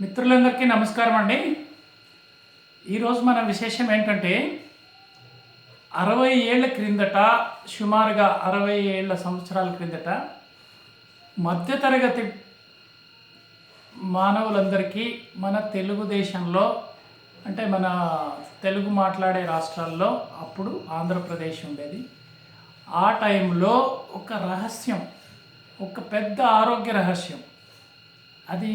మిత్రులందరికీ నమస్కారం అండి. ఈరోజు మన విశేషం ఏంటంటే అరవై ఏళ్ళ క్రిందట సుమారుగా అరవై ఏళ్ళ సంవత్సరాల క్రిందట మధ్యతరగతి మానవులందరికీ మన తెలుగుదేశంలో అంటే మన తెలుగు మాట్లాడే రాష్ట్రాల్లో అప్పుడు ఆంధ్రప్రదేశ్ ఉండేది. ఆ టైంలో ఒక రహస్యం ఒక పెద్ద ఆరోగ్య రహస్యం అది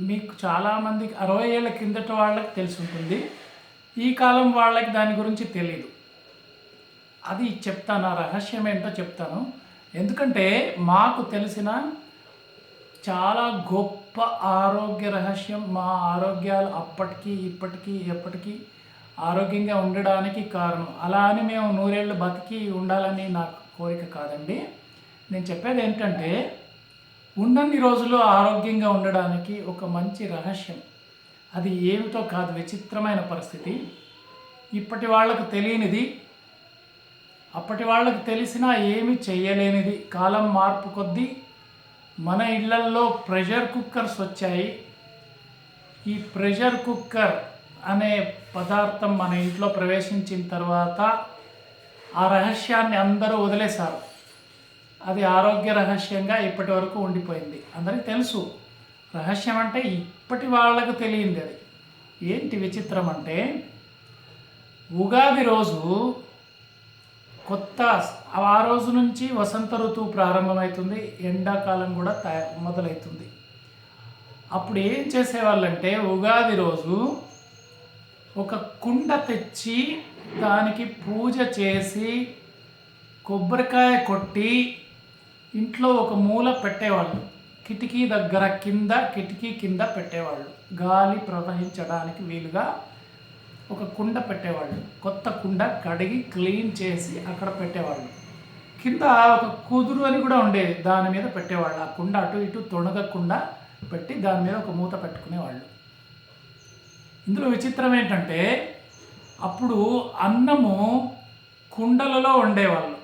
మీకు చాలామందికి అరవై ఏళ్ళ కిందట వాళ్ళకి తెలిసి ఉంటుంది. ఈ కాలం వాళ్ళకి దాని గురించి తెలియదు అది చెప్తాను ఆ రహస్యం ఏంటో చెప్తాను. ఎందుకంటే మాకు తెలిసిన చాలా గొప్ప ఆరోగ్య రహస్యం మా ఆరోగ్యాలు అప్పటికీ ఇప్పటికీ ఎప్పటికీ ఆరోగ్యంగా ఉండడానికి కారణం. అలా అని మేము నూరేళ్ళు బతికి ఉండాలని నాకు కోరిక కాదండి. నేను చెప్పేది ఏంటంటే ఉన్నన్ని రోజులు ఆరోగ్యంగా ఉండడానికి ఒక మంచి రహస్యం. అది ఏమిటో కాదు విచిత్రమైన పరిస్థితి. ఇప్పటి వాళ్ళకు తెలియనిది అప్పటి వాళ్ళకి తెలిసినా ఏమి చేయలేనిది కాలం మార్పు కొద్దీ మన ఇళ్ళల్లో ప్రెషర్ కుక్కర్స్ వచ్చాయి. ఈ ప్రెషర్ కుక్కర్ అనే పదార్థం మన ఇంట్లో ప్రవేశించిన తర్వాత ఆ రహస్యాన్ని అందరూ వదిలేశారు. అది ఆరోగ్య రహస్యంగా ఇప్పటి వరకు ఉండిపోయింది. అందరికీ తెలుసు. రహస్యం అంటే ఇప్పటి వాళ్ళకు తెలియంది అది. ఏంటి విచిత్రం అంటే ఉగాది రోజు కొత్త ఆ రోజు నుంచి వసంత ఋతువు ప్రారంభమవుతుంది. ఎండాకాలం కూడా తయ- మొదలవుతుంది. అప్పుడు ఏం చేసేవాళ్ళంటే ఉగాది రోజు ఒక కుండ తెచ్చి దానికి పూజ చేసి కొబ్బరికాయ కొట్టి ఇంట్లో ఒక మూల పెట్టేవాళ్ళు. కిటికీ దగ్గర కింద కిటికీ కింద పెట్టేవాళ్ళు. గాలి ప్రవహించడానికి వీలుగా ఒక కుండ పెట్టేవాళ్ళు. కొత్త కుండ కడిగి క్లీన్ చేసి అక్కడ పెట్టేవాళ్ళు. కింద ఒక కుదురు అని కూడా ఉండేది. దాని మీద పెట్టేవాళ్ళు. ఆ కుండ అటు ఇటు తొణగకుండా పెట్టి దాని మీద ఒక మూత పెట్టుకునేవాళ్ళు. ఇందులో విచిత్రం ఏంటంటే అప్పుడు అన్నము కుండలలో వండేవాళ్ళు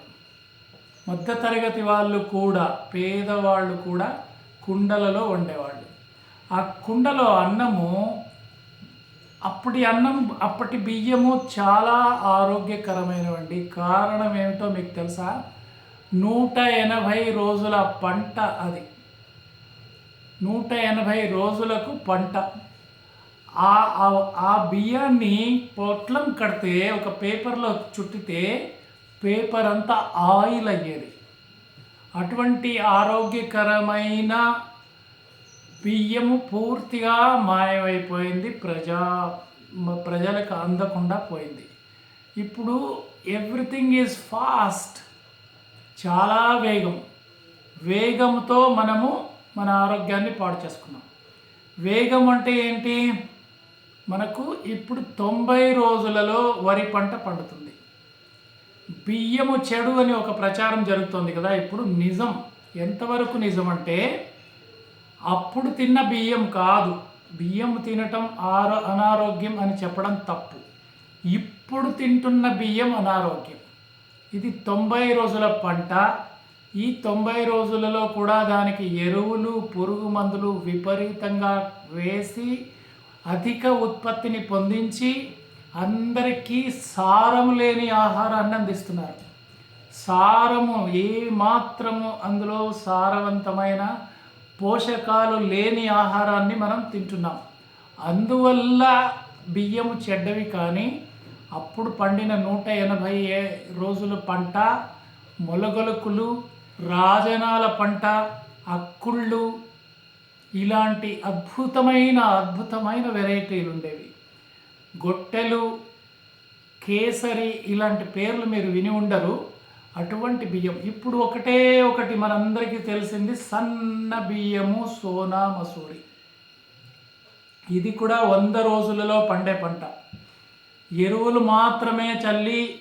మధ్యతరగతి వాళ్ళు కూడా పేదవాళ్ళు కూడా కుండలలో వండేవాళ్ళు. ఆ కుండలో అన్నము అప్పటి అన్నం అప్పటి బియ్యము చాలా ఆరోగ్యకరమైనవండి. కారణం ఏమిటో మీకు తెలుసా? నూట ఎనభై రోజుల పంట అది. నూట ఎనభై రోజులకు పంట. ఆ ఆ- బియ్యాన్ని పొట్లం కడితే ఒక పేపర్లో చుట్టితే పేపర్ అంతా ఆయిల్ అయ్యేది. అటువంటి ఆరోగ్యకరమైన బియ్యము పూర్తిగా మాయమైపోయింది. ప్రజా ప్రజలకు అందకుండా పోయింది. ఇప్పుడు ఎవ్రీథింగ్ ఈజ్ ఫాస్ట్. చాలా వేగం. వేగంతో మనము మన ఆరోగ్యాన్ని పాడు చేసుకున్నాం. వేగం అంటే ఏంటి? మనకు ఇప్పుడు తొంభై రోజులలో వరి పంట పండుతుంది. బియ్యము చెడు అని ఒక ప్రచారం జరుగుతోంది కదా ఇప్పుడు నిజం. ఎంతవరకు నిజం అంటే అప్పుడు తిన్న బియ్యం కాదు. బియ్యం తినటం ఆరో అనారోగ్యం అని చెప్పడం తప్పు. ఇప్పుడు తింటున్న బియ్యం అనారోగ్యం. ఇది తొంభై రోజుల పంట. ఈ తొంభై రోజులలో కూడా దానికి ఎరువులు పురుగు మందులు విపరీతంగా వేసి అధిక ఉత్పత్తిని పొందించి అందరికీ సారం లేని ఆహారాన్ని అందిస్తున్నారు. సారము ఏ మాత్రము అందులో సారవంతమైన పోషకాలు లేని ఆహారాన్ని మనం తింటున్నాం. అందువల్ల బియ్యము చెడ్డవి కానీ అప్పుడు పండిన నూట ఎనభై రోజుల పంట మొలగలుకులు రాజనాల పంట అక్కుళ్ళు ఇలాంటి అద్భుతమైన అద్భుతమైన వెరైటీలు ఉండేవి. గొట్టెలు కేసరి ఇలాంటి పేర్లు మీరు విని ఉండరు. అటువంటి బియ్యం. ఇప్పుడు ఒకటే ఒకటి మనందరికీ తెలిసింది సన్న బియ్యము సోనా మసూరి. ఇది కూడా వంద రోజులలో పండే పంట. ఎరువులు మాత్రమే చల్లి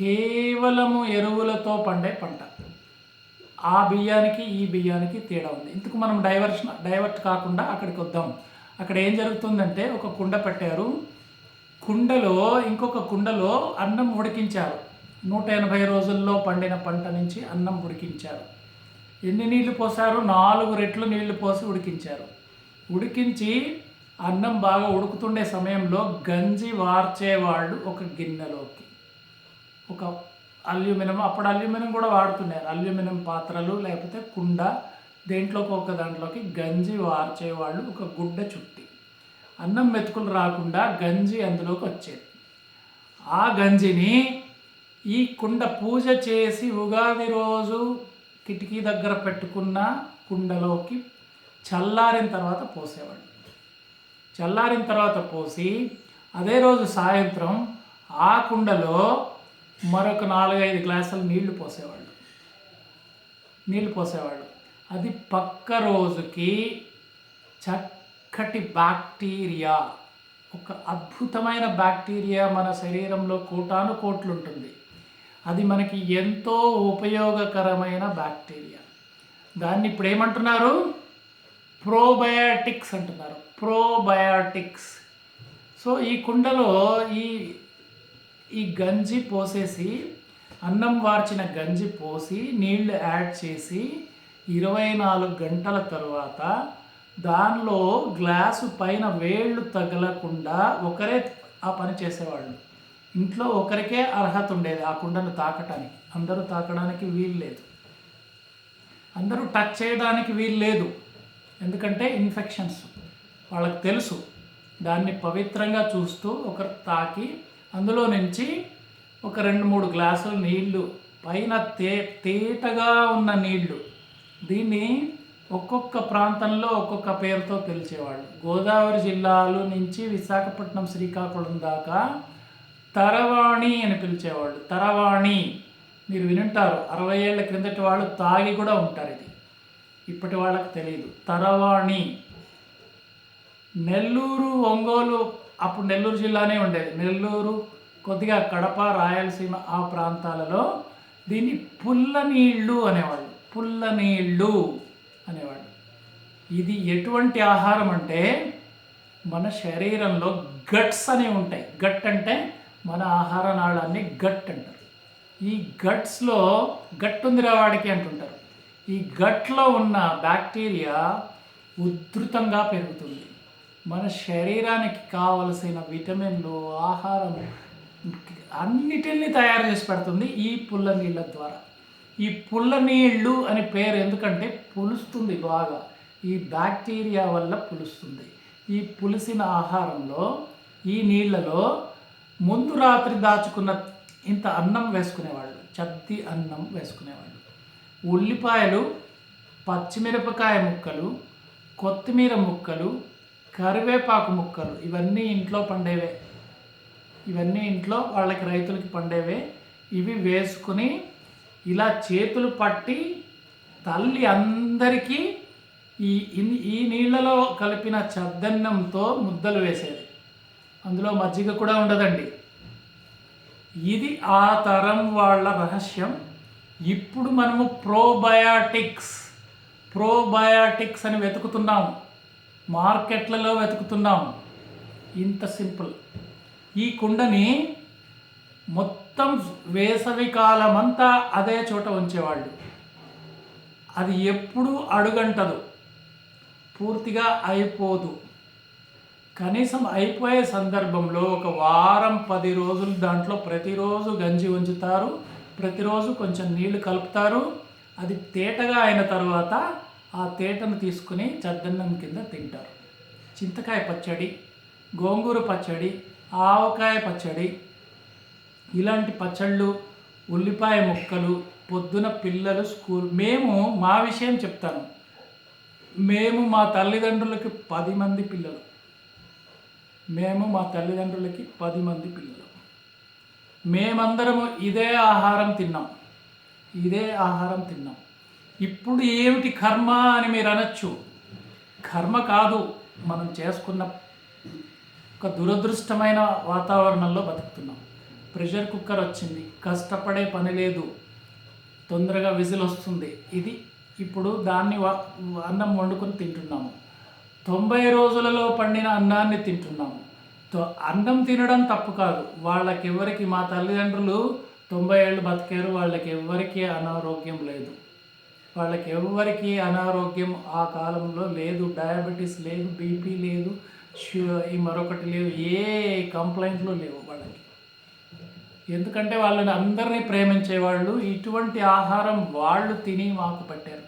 కేవలము ఎరువులతో పండే పంట. ఆ బియ్యానికి ఈ బియ్యానికి తేడా ఉంది. ఇందుకు మనం డైవర్షన్ డైవర్ట్ కాకుండా అక్కడికి వద్దాం. అక్కడ ఏం జరుగుతుందంటే ఒక కుండ పెట్టారు. కుండలో ఇంకొక కుండలో అన్నం ఉడికించారు. నూట ఎనభై రోజుల్లో పండిన పంట నుంచి అన్నం ఉడికించారు. ఎన్ని నీళ్ళు పోసారు? నాలుగు రెట్లు నీళ్ళు పోసి ఉడికించారు. ఉడికించి అన్నం బాగా ఉడుకుతుండే సమయంలో గంజి వార్చేవాళ్ళు ఒక గిన్నెలోకి. ఒక అల్యూమినియం అప్పుడు అల్యూమినియం కూడా వాడుతున్నారు. అల్యూమినియం పాత్రలు లేకపోతే కుండ దేంట్లోకి ఒక దాంట్లోకి గంజి వార్చేవాళ్ళు ఒక గుడ్డ చుట్టి. అన్నం మెతుకులు రాకుండా గంజి అందులోకి వచ్చేది. ఆ గంజిని ఈ కుండ పూజ చేసి ఉగాది రోజు కిటికీ దగ్గర పెట్టుకున్న కుండలోకి చల్లారిన తర్వాత పోసేవాళ్ళు. చల్లారిన తర్వాత పోసి అదే రోజు సాయంత్రం ఆ కుండలో మరొక నాలుగైదు గ్లాసులు నీళ్ళు పోసేవాళ్ళు. నీళ్ళు పోసేవాళ్ళు. అది పక్క రోజుకి చక్కటి బ్యాక్టీరియా ఒక అద్భుతమైన బ్యాక్టీరియా మన శరీరంలో కోటాను కోట్లు ఉంటుంది అది మనకి ఎంతో ఉపయోగకరమైన బ్యాక్టీరియా. దాన్ని ఇప్పుడు ఏమంటున్నారు ప్రోబయాటిక్స్ అంటున్నారు. ప్రోబయాటిక్స్. సో ఈ కుండలో ఈ ఈ గంజి పోసేసి అన్నం వార్చిన గంజి పోసి నీళ్ళు యాడ్ చేసి ఇరవై నాలుగు గంటల తర్వాత దానిలో గ్లాసు పైన వేళ్ళు తగలకుండా ఒకరే ఆ పని చేసేవాళ్ళు. ఇంట్లో ఒకరికే అర్హత ఉండేది ఆ కుండను తాకటానికి. అందరూ తాకడానికి వీలు లేదు. అందరూ టచ్ చేయడానికి వీలు లేదు. ఎందుకంటే ఇన్ఫెక్షన్స్. వాళ్ళకి తెలుసు. దాన్ని పవిత్రంగా చూస్తూ ఒకరు తాకి అందులో నుంచి ఒక రెండు మూడు గ్లాసులు నీళ్ళు పైన తే తేటగా ఉన్న నీళ్ళు దీన్ని ఒక్కొక్క ప్రాంతంలో ఒక్కొక్క పేరుతో పిలిచేవాళ్ళు. గోదావరి జిల్లాలో నుంచి విశాఖపట్నం శ్రీకాకుళం దాకా తరవాణి అని పిలిచేవాళ్ళు. తరవాణి మీరు వినుంటారు. అరవై ఏళ్ళ క్రిందటి వాళ్ళు తాగి కూడా ఉంటారు ఇది. ఇప్పటి వాళ్ళకి తెలియదు తరవాణి. నెల్లూరు ఒంగోలు అప్పుడు నెల్లూరు జిల్లానే ఉండేది. నెల్లూరు కొద్దిగా కడప రాయలసీమ ఆ ప్రాంతాలలో దీన్ని పుల్ల నీళ్ళు అనేవాళ్ళు. పుల్ల నీళ్ళు ఇది ఎటువంటి ఆహారం అంటే మన శరీరంలో గట్స్ అనేవి ఉంటాయి. గట్ అంటే మన ఆహార నాళాన్ని గట్ అంటారు. ఈ గట్స్లో గట్ ఉందిరా వాడికి అంటుంటారు. ఈ గట్లో ఉన్న బ్యాక్టీరియా ఉధృతంగా పెరుగుతుంది. మన శరీరానికి కావలసిన విటమిన్లు ఆహారం అన్నిటిని తయారు చేసి పెడుతుంది ఈ పుల్ల నీళ్ళ ద్వారా. ఈ పుల్ల నీళ్ళు అని పేరు ఎందుకంటే పులుస్తుంది బాగా. ఈ బ్యాక్టీరియా వల్ల పులుస్తుంది. ఈ పులిసిన ఆహారంలో ఈ నీళ్ళలో ముందు రాత్రి దాచుకున్న ఇంత అన్నం వేసుకునేవాళ్ళు చద్ది అన్నం వేసుకునేవాళ్ళు. ఉల్లిపాయలు పచ్చిమిరపకాయ ముక్కలు కొత్తిమీర ముక్కలు కరివేపాకు ముక్కలు ఇవన్నీ ఇంట్లో పండేవే. ఇవన్నీ ఇంట్లో వాళ్ళకి రైతులకి పండేవే. ఇవి వేసుకుని ఇలా చేతులు పట్టి తల్లి అందరికీ ఈ ఈ నీళ్ళలో కలిపిన చద్దన్నంతో ముద్దలు వేసేది. అందులో మజ్జిగ కూడా ఉండదండి. ఇది ఆ తరం వాళ్ళ రహస్యం. ఇప్పుడు మనము ప్రోబయాటిక్స్ ప్రోబయాటిక్స్ అని వెతుకుతున్నాం. మార్కెట్లలో వెతుకుతున్నాం. ఇంత సింపుల్. ఈ కుండని మొత్తం వేసవి కాలమంతా అదే చోట ఉంచేవాళ్ళు. అది ఎప్పుడూ అడుగంటదు. పూర్తిగా అయిపోదు. కనీసం అయిపోయే సందర్భంలో ఒక వారం పది రోజులు దాంట్లో ప్రతిరోజు గంజి ఉంచుతారు. ప్రతిరోజు కొంచెం నీళ్ళు కలుపుతారు. అది తేటగా అయిన తర్వాత ఆ తేటను తీసుకుని చద్దన్నం కింద తింటారు. చింతకాయ పచ్చడి గోంగూర పచ్చడి ఆవకాయ పచ్చడి ఇలాంటి పచ్చళ్ళు ఉల్లిపాయ ముక్కలు పొద్దున పిల్లలు స్కూల్. మేము మా విషయం చెప్తాను. మేము మా తల్లిదండ్రులకి పది మంది పిల్లలు. మేము మా తల్లిదండ్రులకి పది మంది పిల్లలు. మేమందరము ఇదే ఆహారం తిన్నాం. ఇదే ఆహారం తిన్నాం. ఇప్పుడు ఏమిటి కర్మ అని మీరు అనొచ్చు? కర్మ కాదు. మనం చేసుకున్న ఒక దురదృష్టమైన వాతావరణంలో బతుకుతున్నాం. ప్రెషర్ కుక్కర్ వచ్చింది. కష్టపడే పని లేదు. తొందరగా విజిల్ వస్తుంది. ఇది ఇప్పుడు దాన్ని అన్నం వండుకొని తింటున్నాము. తొంభై రోజులలో పండిన అన్నాన్ని తింటున్నాము. తో- అన్నం తినడం తప్పు కాదు. వాళ్ళకి ఎవరికి మా తల్లిదండ్రులు తొంభై ఏళ్ళు బతికారు. వాళ్ళకి ఎవ్వరికీ అనారోగ్యం లేదు. వాళ్ళకి ఎవరికి అనారోగ్యం ఆ కాలంలో లేదు. డయాబెటీస్ లేదు బీపీ లేదు షు ఈ మరొకటి లేవు. ఏ కంప్లైంట్లు లేవు వాళ్ళకి. ఎందుకంటే వాళ్ళని అందరినీ ప్రేమించేవాళ్ళు ఇటువంటి ఆహారం వాళ్ళు తిని మాకు పెట్టారు.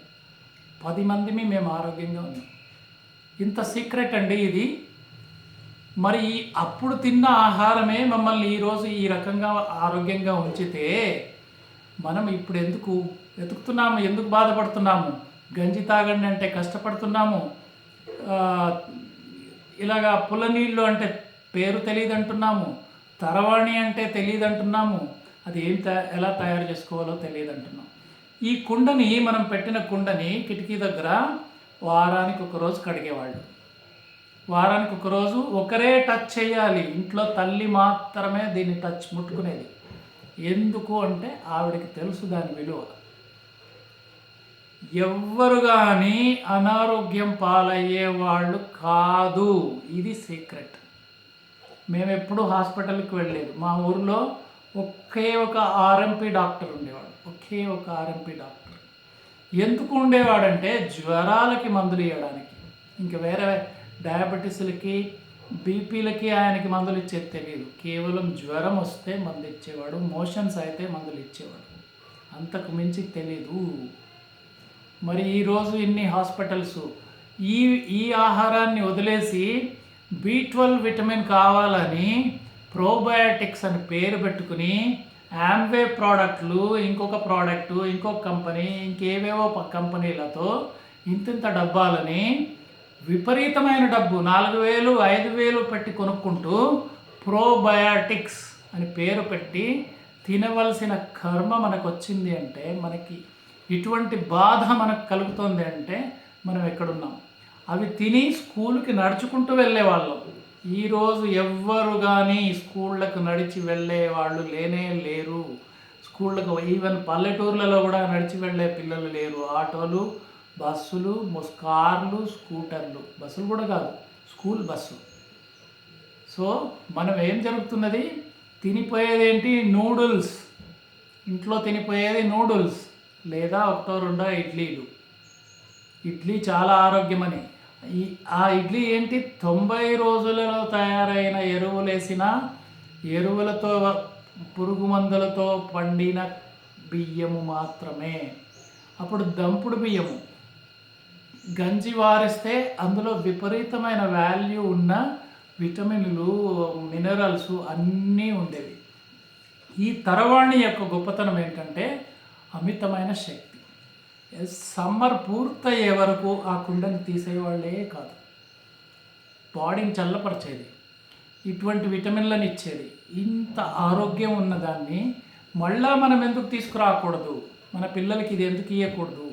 పది మందిని మేము ఆరోగ్యంగా ఉన్నాం. ఇంత సీక్రెట్ అండి ఇది. మరి అప్పుడు తిన్న ఆహారమే మమ్మల్ని ఈరోజు ఈ రకంగా ఆరోగ్యంగా ఉంచితే మనం ఇప్పుడు ఎందుకు వెతుకుతున్నాము ఎందుకు బాధపడుతున్నాము? గంజి తాగండి అంటే కష్టపడుతున్నాము. ఇలాగా పుల్ల నీళ్ళు అంటే పేరు తెలియదు అంటున్నాము తరవాణి అంటే తెలియదు అంటున్నాము అది ఏం ఎలా తయారు చేసుకోవాలో తెలియదు అంటున్నాం ఈ కుండని మనం పెట్టిన కుండని కిటికీ దగ్గర వారానికి ఒక రోజు కడిగేవాళ్ళు. వారానికి ఒక రోజు ఒకరే టచ్ చేయాలి. ఇంట్లో తల్లి మాత్రమే దీన్ని టచ్ ముట్టుకునేది. ఎందుకు అంటే ఆవిడకి తెలుసు దాని విలువ. ఎవ్వరు కానీ అనారోగ్యం పాలయ్యే వాళ్ళు కాదు. ఇది సీక్రెట్. మేము ఎప్పుడూ హాస్పిటల్కి వెళ్ళలేదు. మా ఊర్లో ఒకే ఒక ఆర్ఎంపీ డాక్టర్ ఉండేవాడు. ఒకే ఒక ఆర్ఎంపీ డాక్టర్. ఎందుకు ఉండేవాడంటే జ్వరాలకి మందులు ఇవ్వడానికి. ఇంకా వేరే డయాబెటీస్లకి బీపీలకి ఆయనకి మందులు ఇచ్చేది తెలియదు కేవలం జ్వరం వస్తే మందు ఇచ్చేవాడు మోషన్స్ అయితే మందులు ఇచ్చేవాడు. అంతకు మించి తెలీదు. మరి ఈరోజు ఇన్ని హాస్పిటల్స్ ఈ ఈ ఆహారాన్ని వదిలేసి బి ట్వెల్వ్ విటమిన్ కావాలని ప్రోబయాటిక్స్ అని పేరు పెట్టుకుని యామ్వే ప్రోడక్ట్లు ఇంకొక ప్రోడక్ట్ ఇంకొక కంపెనీ ఇంకేవేవో కంపెనీలతో ఇంతింత డబ్బాలని విపరీతమైన డబ్బు నాలుగు వేలు ఐదు వేలు పెట్టి కొనుక్కుంటూ ప్రోబయాటిక్స్ అని పేరు పెట్టి తినవలసిన కర్మ మనకు వచ్చింది అంటే మనకి ఇటువంటి బాధ మనకు కలుగుతుంది అంటే మనం ఎక్కడున్నాం? అవి తిని స్కూల్కి నడుచుకుంటూ వెళ్ళేవాళ్ళం. ఈరోజు ఎవ్వరు కానీ స్కూళ్ళకు నడిచి వెళ్ళే వాళ్ళు లేనే లేరు. స్కూళ్ళకు ఈవెన్ పల్లెటూర్లలో కూడా నడిచి వెళ్ళే పిల్లలు లేరు. ఆటోలు బస్సులు మొస్- కార్లు స్కూటర్లు. బస్సులు కూడా కాదు స్కూల్ బస్సు. సో మనం ఏం జరుగుతున్నది? తినిపోయేది ఏంటి నూడుల్స్. ఇంట్లో తినిపోయేది నూడుల్స్ లేదా ఒకటో రెండో ఇడ్లీలు. ఇడ్లీ చాలా ఆరోగ్యమని. ఈ ఆ ఇడ్లీ ఏంటి? తొంభై రోజులలో తయారైన ఎరువులేసిన ఎరువులతో పురుగు మందులతో పండిన బియ్యము మాత్రమే. అప్పుడు దంపుడు బియ్యము. గంజి వారిస్తే అందులో విపరీతమైన వాల్యూ ఉన్న విటమిన్లు మినరల్స్ అన్నీ ఉండేవి. ఈ తరవాణి యొక్క గొప్పతనం ఏంటంటే అమితమైన శక్తి. సమ్మర్ పూర్తయ్యే వరకు ఆ కుండని తీసేవాళ్ళే కాదు. బాడీని చల్లపరిచేది ఇటువంటి విటమిన్లను ఇచ్చేది ఇంత ఆరోగ్యం ఉన్నదాన్ని మళ్ళా మనం ఎందుకు తీసుకురాకూడదు? మన పిల్లలకి ఇది ఎందుకు ఇవ్వకూడదు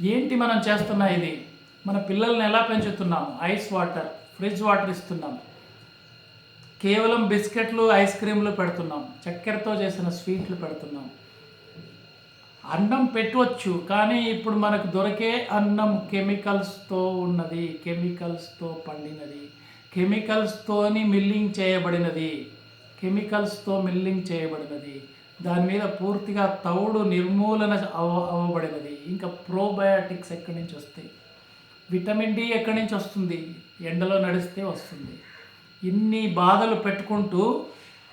ఏంటి మనం చేస్తున్న ఇది? మన పిల్లల్ని ఎలా పెంచుతున్నాం? ఐస్ వాటర్ ఫ్రిడ్జ్ వాటర్ ఇస్తున్నాం. కేవలం బిస్కెట్లు ఐస్ క్రీమ్లు పెడుతున్నాం. చక్కెరతో చేసిన స్వీట్లు పెడుతున్నాం. అన్నం పెట్టవచ్చు కానీ ఇప్పుడు మనకు దొరికే అన్నం కెమికల్స్తో ఉన్నది కెమికల్స్తో పండినది కెమికల్స్తోని మిల్లింగ్ చేయబడినది కెమికల్స్తో మిల్లింగ్ చేయబడినది. దాని మీద పూర్తిగా తౌడు నిర్మూలన అవ అవ్వబడినది ఇంకా ప్రోబయాటిక్స్ ఎక్కడి నుంచి వస్తాయి? విటమిన్ డి ఎక్కడి నుంచి వస్తుంది? ఎండలో నడిస్తే వస్తుంది. ఇన్ని బాధలు పెట్టుకుంటూ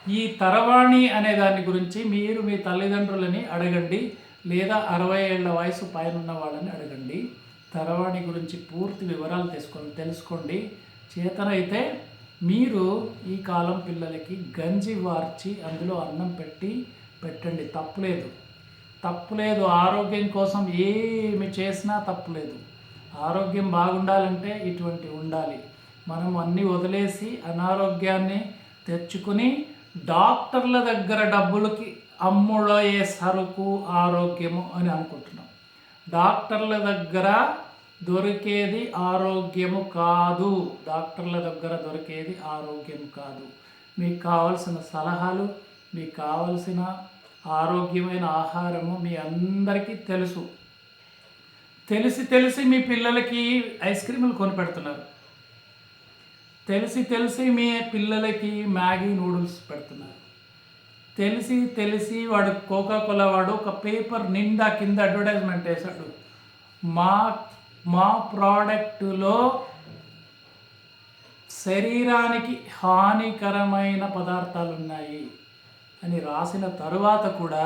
ఈ తరవాణి అనే దాని గురించి మీరు మీ తల్లిదండ్రులని అడగండి. లేదా అరవై ఏళ్ళ వయసు పైన ఉన్న వాళ్ళని అడగండి. తరవాణి గురించి పూర్తి వివరాలు తెలుసుకొని తెలుసుకోండి. చేతనైతే మీరు ఈ కాలం పిల్లలకి గంజి వార్చి అందులో అన్నం పెట్టి పెట్టండి. తప్పులేదు తప్పులేదు ఆరోగ్యం కోసం ఏమి చేసినా తప్పులేదు ఆరోగ్యం బాగుండాలంటే ఇటువంటి ఉండాలి. మనం అన్నీ వదిలేసి అనారోగ్యాన్ని తెచ్చుకుని డాక్టర్ల దగ్గర డబ్బులకి అమ్ముడయ్యే సరుకు ఆరోగ్యము అని అనుకుంటున్నాం. డాక్టర్ల దగ్గర దొరికేది ఆరోగ్యము కాదు. డాక్టర్ల దగ్గర దొరికేది ఆరోగ్యం కాదు. మీకు కావలసిన సలహాలు మీకు కావలసిన ఆరోగ్యమైన ఆహారము మీ అందరికీ తెలుసు. తెలిసి తెలిసి మీ పిల్లలకి ఐస్ క్రీములు కొనిపెడుతున్నారు తెలిసి తెలిసి మీ పిల్లలకి మ్యాగీ నూడిల్స్ పెడుతున్నారు. తెలిసి తెలిసి వాడు కోకాకోలా వాడు ఒక పేపర్ నిండా కింద అడ్వర్టైజ్మెంట్ వేశాడు. మా మా ప్రోడక్టులో శరీరానికి హానికరమైన పదార్థాలు ఉన్నాయి అని రాసిన తరువాత కూడా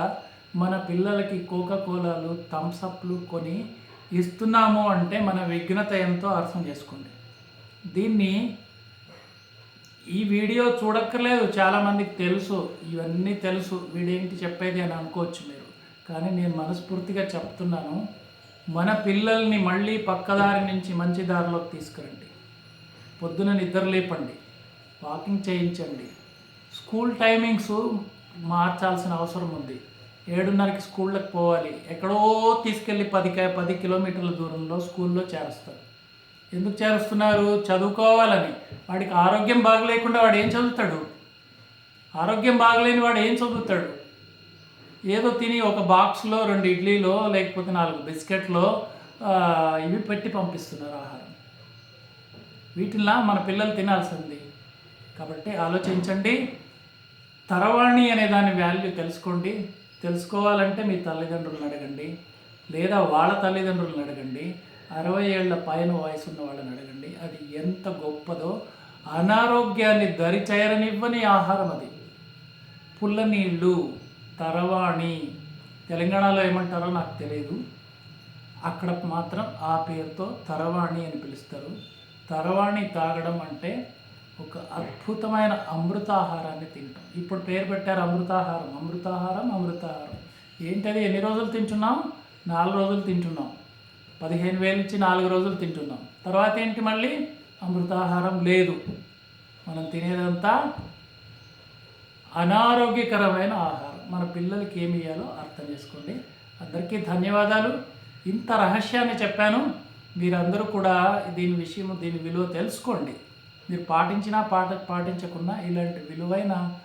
మన పిల్లలకి కోకా కోలాలు థమ్సప్లు కొని ఇస్తున్నాము అంటే మన విఘ్నత ఎంతో అర్థం చేసుకోండి. దీన్ని ఈ వీడియో చూడక్కర్లేదు. చాలామందికి తెలుసు. ఇవన్నీ తెలుసు. వీడేంటి చెప్పేది అని అనుకోవచ్చు మీరు. కానీ నేను మనస్ఫూర్తిగా చెప్తున్నాను. మన పిల్లల్ని మళ్ళీ పక్కదారి నుంచి మంచి దారిలోకి తీసుకురండి. పొద్దున నిద్ర లేపండి. వాకింగ్ చేయించండి. స్కూల్ టైమింగ్స్ మార్చాల్సిన అవసరం ఉంది. ఏడున్నరకి స్కూళ్ళకి పోవాలి. ఎక్కడో తీసుకెళ్ళి పది పది కిలోమీటర్ల దూరంలో స్కూల్లో చేరుస్తారు. ఎందుకు చేరుస్తున్నారు? చదువుకోవాలని. వాడికి ఆరోగ్యం బాగలేకుండా వాడు ఏం చదువుతాడు? ఆరోగ్యం బాగలేని వాడు ఏం చదువుతాడు? ఏదో తిని ఒక బాక్స్లో రెండు ఇడ్లీలో లేకపోతే నాలుగు బిస్కెట్లో ఇవి పెట్టి పంపిస్తున్నారు ఆహారం. వీటిలా మన పిల్లలు తినాల్సింది. కాబట్టి ఆలోచించండి. తరవాణి అనే దాని వాల్యూ తెలుసుకోండి. తెలుసుకోవాలంటే మీ తల్లిదండ్రులను అడగండి. లేదా వాళ్ళ తల్లిదండ్రులను అడగండి. అరవై ఏళ్ళ పైన వయసు ఉన్న వాళ్ళని అడగండి. అది ఎంత గొప్పదో. అనారోగ్యాన్ని దరిచేరనివ్వని ఆహారం అది. పుల్ల నీళ్ళు తరవాణి తెలంగాణలో ఏమంటారో నాకు తెలియదు అక్కడ మాత్రం ఆ పేరుతో తరవాణి అని పిలుస్తారు. తరవాణి తాగడం అంటే ఒక అద్భుతమైన అమృతాహారాన్ని తింటాం ఇప్పుడు పేరు పెట్టారు అమృతాహారం. అమృతాహారం అమృతాహారం. ఏంటది? ఎన్ని రోజులు తింటున్నాం? నాలుగు రోజులు తింటున్నాం. పదిహేను వేలు ఇచ్చి నాలుగు రోజులు తింటున్నాం. తర్వాత ఏంటి మళ్ళీ? అమృతాహారం లేదు. మనం తినేదంతా అనారోగ్యకరమైన ఆహారం. మన పిల్లలకి ఏమి ఇవ్వాలో అర్థం చేసుకోండి. అందరికీ ధన్యవాదాలు. ఇంత రహస్యాన్ని చెప్పాను. మీరందరూ కూడా దీని విషయం దీని విలువ తెలుసుకోండి. మీరు పాటించినా పాట పాటించకున్నా ఇలాంటి విలువైన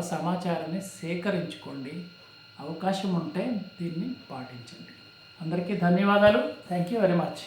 సమాచారాన్ని సేకరించుకోండి. అవకాశం ఉంటే దీన్ని పాటించండి. అందరికీ ధన్యవాదాలు. Thank you very much